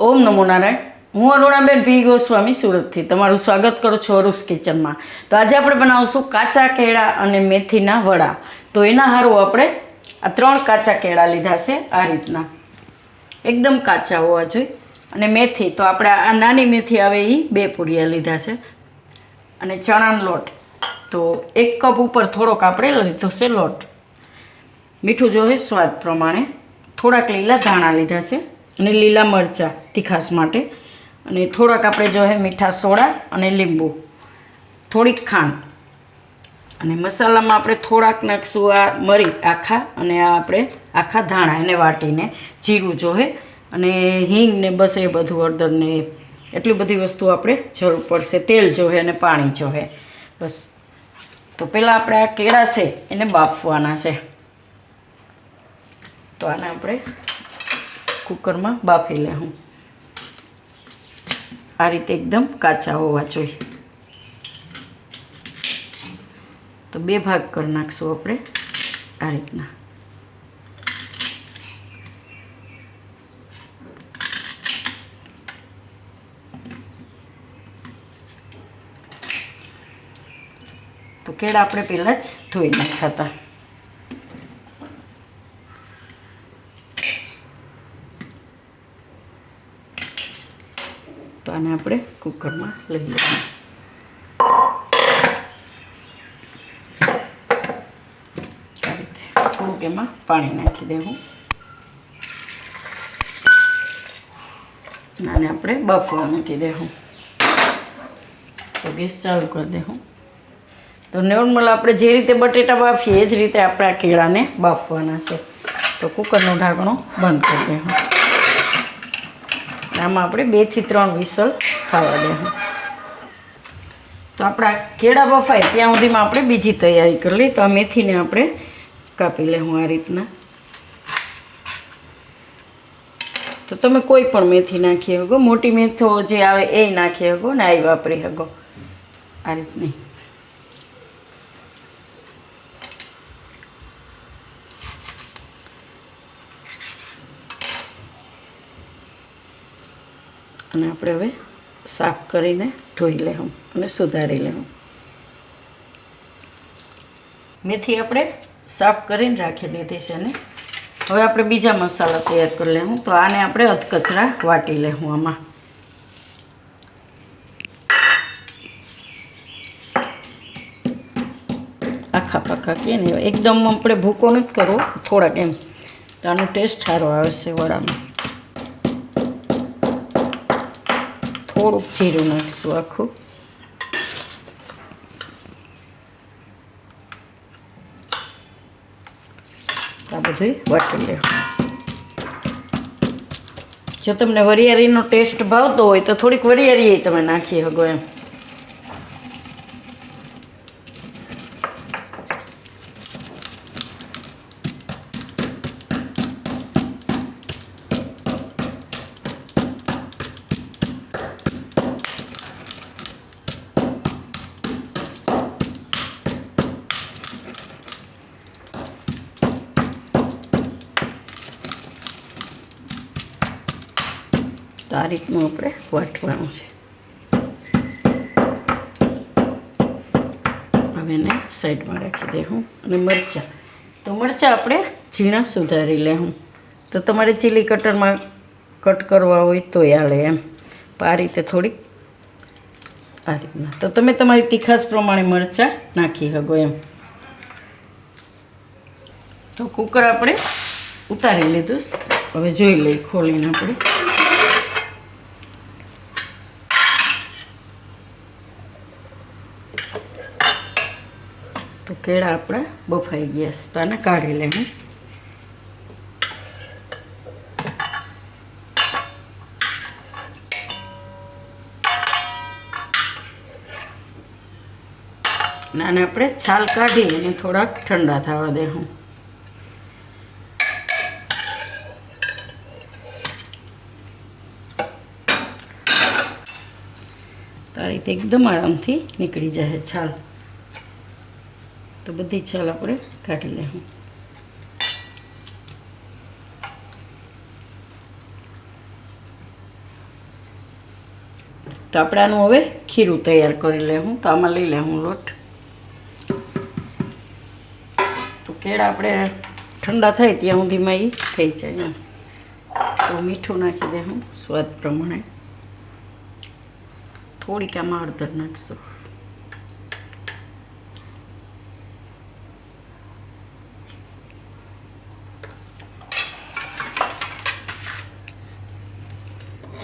ઓમ નમો નારાયણ. હું અરુણાબેન પી ગોસ્વામી સુરતથી. તમારું સ્વાગત કરું છું અરુસ કિચનમાં. તો આજે આપણે બનાવશું કાચા કેળા અને મેથીના વડા. તો એના હારું આપણે આ ત્રણ કાચા કેળા લીધા છે આ રીતના. એકદમ કાચા હોવા જોઈએ. અને મેથી, તો આપણે આ નાની મેથી આવે એ બે પૂરિયા લીધા છે. અને ચણાનો લોટ. તો એક કપ ઉપર થોડોક આપણે લીધો છે લોટ. મીઠું જોવે સ્વાદ પ્રમાણે થોડાક લીલા ધાણા લીધા છે. અને લીલા મરચાં તીખાસ માટે. અને થોડાક આપણે જોહે મીઠા સોડા અને લીંબુ. થોડીક ખાંડ. અને મસાલામાં આપણે થોડાક નાખશું આ મરી આખા અને આ આપણે આખા ધાણા એને વાટીને જીરું જોહે અને હિંગ ને બસ એ બધું હળદરને એટલી બધી વસ્તુ આપણે જરૂર પડશે. તેલ જોહે અને પાણી જોહે બસ. તો પહેલાં આપણે આ કેળા છે એને બાફવાના છે. તો આને આપણે કુકરમાં બાફી લેવું આ રીતે એકદમ કાચા હોવા જોઈએ. તો બે ભાગ કરી નાખશું આપણે આ રીતના. તો કેળા આપણે પહેલાં જ ધોઈ નાખ્યા હતા. તો આને આપણે કુકરમાં લઈ લઈએ. થોડુંક એમાં પાણી નાખી દેવું. અને આપણે બફવા મૂકી દેવું. તો ગેસ ચાલુ કરી દેવું. તો નોર્મલ આપણે જે રીતે બટેટા બાફીએ એ જ રીતે આપણે આ કેળાને બાફવાના છે. તો કુકરનું ઢાંકણું બંધ કરી દેવું. આમાં આપણે બેથી ત્રણ વિસલ થવા દેવું તો આપણા કેળા બફાય ત્યાં સુધીમાં આપણે બીજી તૈયારી કરી લઈએ. તો આ મેથીને આપણે કાપી લેવું આ રીતના. તો તમે કોઈ પણ મેથી નાખી શકો. મોટી મેથો જે આવે એ નાખી શકો ને આવી વાપરી શકો. આ રીતની. અને આપણે હવે સાફ કરીને ધોઈ લેવું અને સુધારી લેવું મેથી આપણે સાફ કરીને રાખી દીધી છે ને. હવે આપણે બીજા મસાલા તૈયાર કરી લેવું તો આને આપણે અધકચરા વાટી લેવું આમાં. આખા પાખા કે ને, એકદમ આપણે ભૂકો નથી કરવો, થોડાક એમ. તો આનો ટેસ્ટ સારો આવે છે વડામાં. થોડુંક જીરું નાખીશું આખું આ બધું વાટી લેવું જો તમને વરિયાળીનો ટેસ્ટ ભાવતો હોય તો થોડીક વરિયાળી તમે નાખી શકો એમ. તો આ રીતનું આપણે વાટવાનું છે. હવે એને સાઈડમાં રાખી દઉં અને મરચાં. તો મરચાં આપણે ઝીણા સુધારી લેવું તો તમારે ચીલી કટરમાં કટ કરવા હોય તોય હાલે એમ. આ રીતે થોડીક આ રીતના. તો તમે તમારી તીખાસ પ્રમાણે મરચાં નાખી શકો એમ. તો કુકર આપણે ઉતારી લીધું. હવે જોઈ લઈએ ખોલીને આપણે. કેળા આપણા બફાઈ ગયા છે. તો આને કાઢી લેવું અને આપણે છાલ કાઢી અને થોડાક ઠંડા થવા દેવું તો આ એકદમ આરામથી નીકળી જાય છાલ. તો બધી છાલ આપણે કાઢી લેવું તો આપણે આનું હવે ખીરું તૈયાર કરી લેવું તો આમાં લઈ લેવું લોટ. તો કેળા આપણે ઠંડા થાય ત્યાં સુધીમાં એ થઈ જાય તો મીઠું નાખી દેવું સ્વાદ પ્રમાણે. થોડીક આમાં હળદર નાખશું.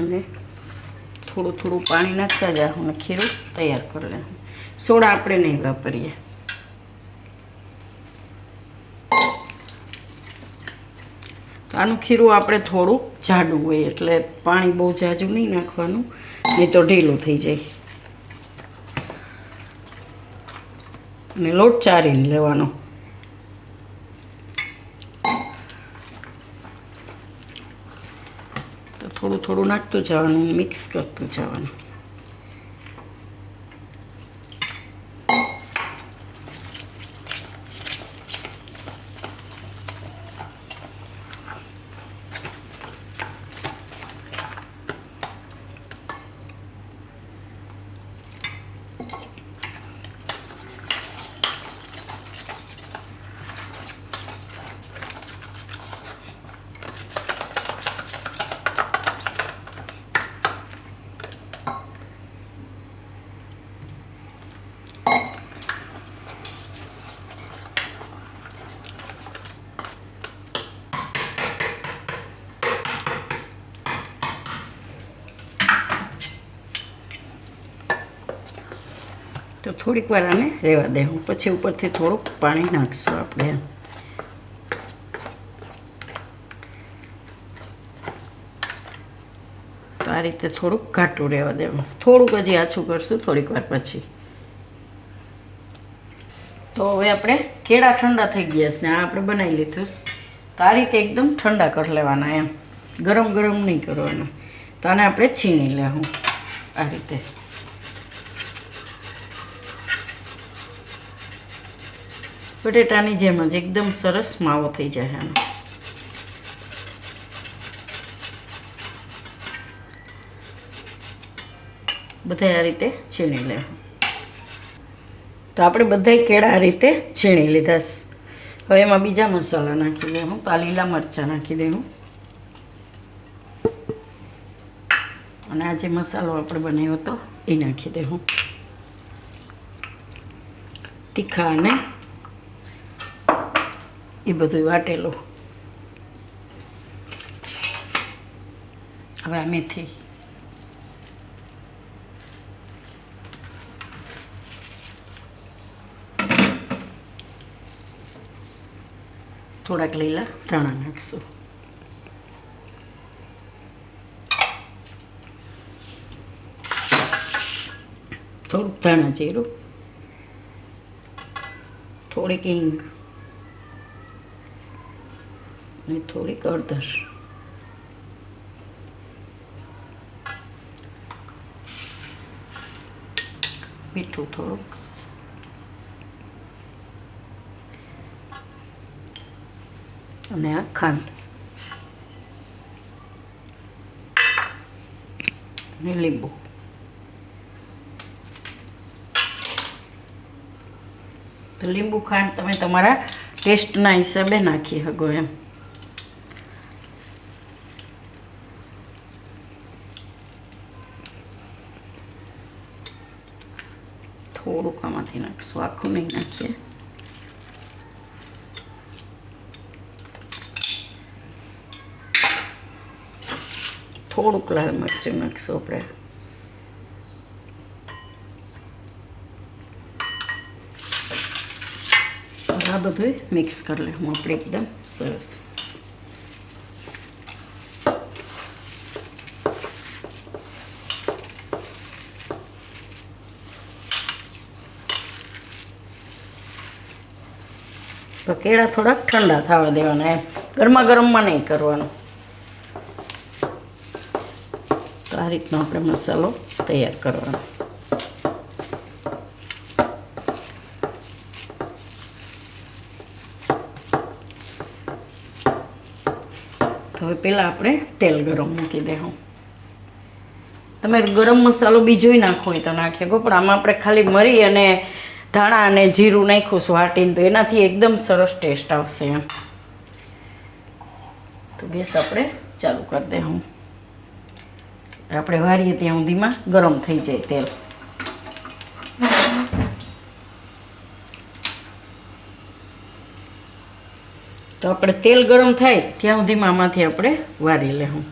અને થોડું થોડું પાણી નાખતા જાઓ અને ખીરું તૈયાર કરી લેવું સોડા આપણે નહીં વાપરીએ. આનું ખીરું આપણે થોડું જાડું હોય એટલે પાણી બહુ જાજુ નહીં નાખવાનું, નહીં તો ઢીલું થઈ જાય. અને લોટ ચારીને લેવાનો. થોડું થોડું નાખતું જવાનું મિક્સ કરતું જવાનું. થોડીક વાર આને રહેવા દેવું પછી ઉપરથી થોડુંક પાણી નાખશું આપણે. તો આ રીતે થોડુંક ઘાટું રહેવા દેવું. થોડુંક હજી આછું કરશું થોડીક વાર પછી. તો હવે આપણે કેળા ઠંડા થઈ ગયા છે ને આ આપણે બનાવી લીધું. તો આ રીતે એકદમ ઠંડા કરી લેવાના એમ. ગરમ ગરમ નહીં કરવાના. તો આને આપણે છીણી લેવું આ રીતે. બટેટાની જેમ જ એકદમ સરસ માવો થઈ જાય આનો બધા આ રીતે છીણી લેવું તો આપણે બધાય કેળા આ રીતે છીણી લીધા હવે એમાં બીજા મસાલા નાખી દેવું તો આ લીલા મરચાં નાખી દેવું અને આ જે મસાલો આપણે બનાવ્યો હતો, એ નાખી દેવું તીખા અને એ બધું વાટેલું. હવે આ મેથી થોડાક લીલા ધાણા નાખશું. થોડુંક ધાણા જીરું, થોડીક હિંગ. અને થોડીક અડધર મીઠું થોડુંક અને આ ખાંડ અને લીંબુ તો લીંબુ ખાંડ તમે તમારા ટેસ્ટના હિસાબે નાખી શકો એમ. થોડુંક આમાંથી નાખીશું આખું નહીં નાખીએ થોડુંક લાલ મરચું નાખીશું આપણે આ બધું મિક્સ કરી લેવું આપણે એકદમ સરસ તો કેળા થોડાક ઠંડા થવા દેવાના એમ. ગરમા ગરમમાં નહીં કરવાનું. તો આ રીતનો આપણે મસાલો તૈયાર કરવાનો. હવે પહેલાં આપણે તેલ ગરમ મૂકી દેવું તમે ગરમ મસાલો બીજોય નાખો હોય તો નાખી શકો, પણ આમાં આપણે ખાલી મરી અને ધાણા અને જીરું નાખ્યું છું વાટીને, તો એનાથી એકદમ સરસ ટેસ્ટ આવશે એમ. તો ગેસ આપણે ચાલુ કરી દે હું. આપણે વારીએ ત્યાં સુધીમાં ગરમ થઈ જાય તેલ. તો આપણે તેલ ગરમ થાય ત્યાં સુધીમાં આમાંથી આપણે વારી લેવું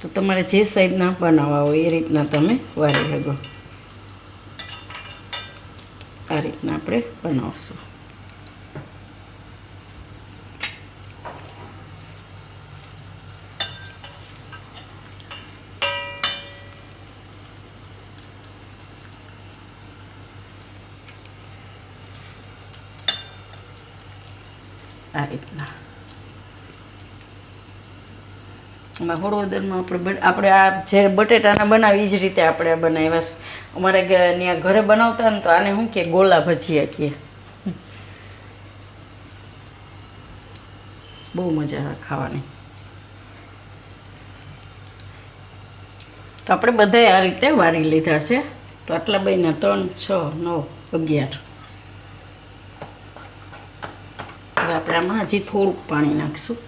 તો તમારે જે સાઈડના બનાવવા હોય એ રીતના તમે વારી શકો. આ રીતના આપણે બનાવશું આ રીતના એમાં હળવદરમાં આપણે આપણે આ જે બટેટાના બનાવી એ જ રીતે આપણે બનાવી બનાવ્યા. અમારે ત્યાં ઘરે બનાવતા ને તો આને શું કે, ગોલા ભજીયા કહે બહુ મજા આવે ખાવાની. તો આપણે બધાય આ રીતે વારી લીધા છે. તો આટલા બહીના ત્રણ, છ, નવ, અગિયાર. હવે આપણે આમાં હજી થોડુંક પાણી નાખીશું.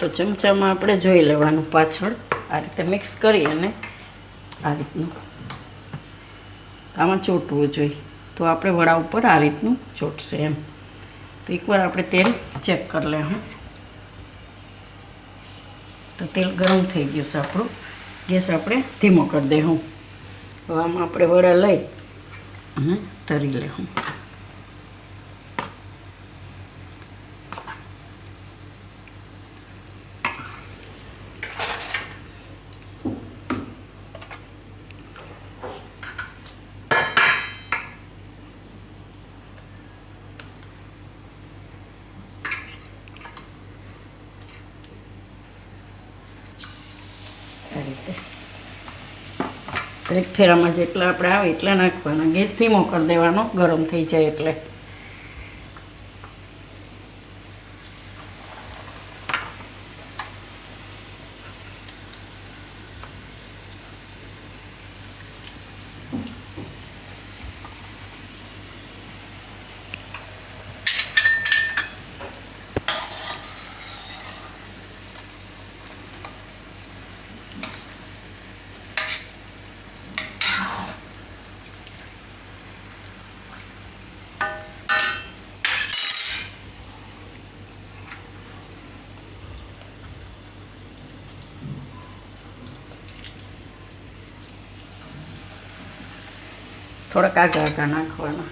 તો ચમચામાં આપણે જોઈ લેવાનું પાછળ. આ રીતે મિક્સ કરી અને આ રીતનું. આમાં ચોંટવું જોઈએ. તો આપણે વડા ઉપર આ રીતનું ચોંટશે એમ. તો એકવાર આપણે તેલ ચેક કરી લેવું. તો તેલ ગરમ થઈ ગયું છે આપણું. ગેસ આપણે ધીમો કરી દઉં હવે આમાં આપણે વડા લઈ અને તરી લેવું આ રીતે એક ફેરામાં જેટલા આપણે આવે એટલા નાખવાના. ગેસ ધીમો કરી દેવાનો, ગરમ થઈ જાય એટલે. થોડાક આગા આગા નાખવાના.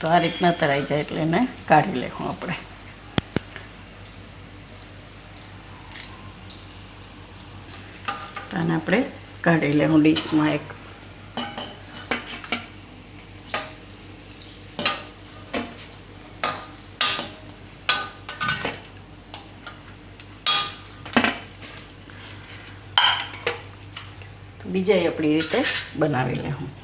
તો આ રીતના તરાઈ જાય એટલે એને કાઢી લેવું આપણે. તો આપણે કાઢી લેવું ડીશમાં એક તો બીજા આપણી રીતે બનાવી લેવું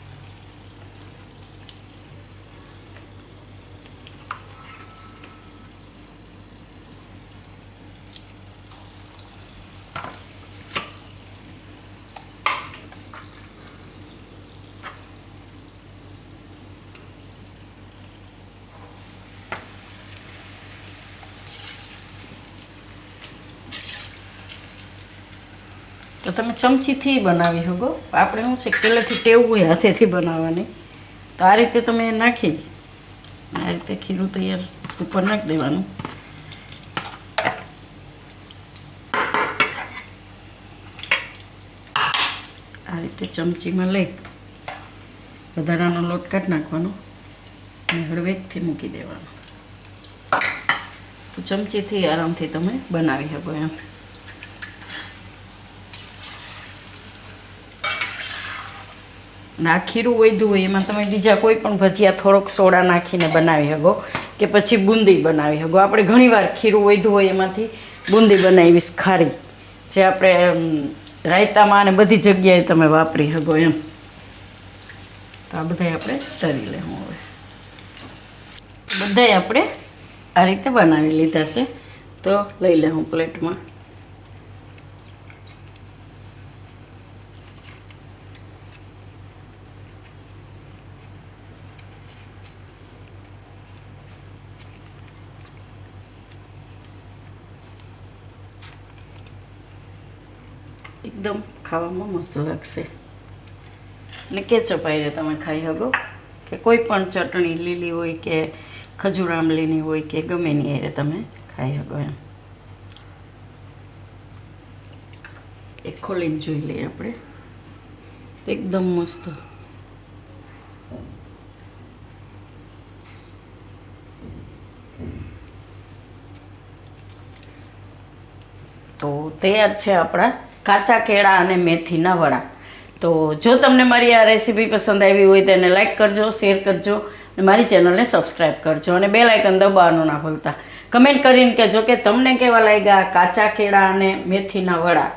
તો તમે ચમચીથી બનાવી શકો. આપણે શું છે, પહેલેથી ટેવું હોય હાથેથી બનાવવાની. તો આ રીતે તમે નાખી આ રીતે ખીરું તૈયાર ઉપર નાખી દેવાનું. આ રીતે ચમચીમાં લઈ વધારાનો લોટ કાઢી નાખવાનો અને હળવેકથી મૂકી દેવાનો. તો ચમચીથી આરામથી તમે બનાવી શકો એમ. અને આ ખીરું વધ્યું હોય, એમાં તમે બીજા કોઈ પણ ભજીયા થોડોક સોડા નાખીને બનાવી શકો કે પછી બુંદી બનાવી શકો. આપણે ઘણીવાર ખીરું વધ્યું હોય એમાંથી બુંદી બનાવીશ ખારી, જે આપણે રાયતામાં અને બધી જગ્યાએ તમે વાપરી શકો એમ. તો આ બધાય આપણે તરી લેવું હવે. બધાય આપણે આ રીતે બનાવી લીધા છે. તો લઈ લઉં પ્લેટમાં એકદમ ખાવામાં મસ્ત લાગશે. ને કેચઅપ આવીને તમે ખાઈ શકો. કે કોઈ પણ ચટણી લીલી હોય કે ખજૂર આંબલીની હોય કે ગમે એની હારે તમે ખાઈ શકો એમ. એક ખોલીને જોઈ લઈએ આપણે. એકદમ મસ્ત. તો તૈયાર છે આપણા કાચા કેળા અને મેથીના વડા. તો જો તમને મારી આ રેસીપી પસંદ આવી હોય તો એને લાઇક કરજો, શેર કરજો અને મારી ચેનલને સબસ્ક્રાઈબ કરજો અને બે લાઇકન દબાવવાનું ના ભૂલતા. કમેન્ટ કરીને કહેજો કે તમને કેવા લાગ્યા કાચા કેળા અને મેથીના વડા.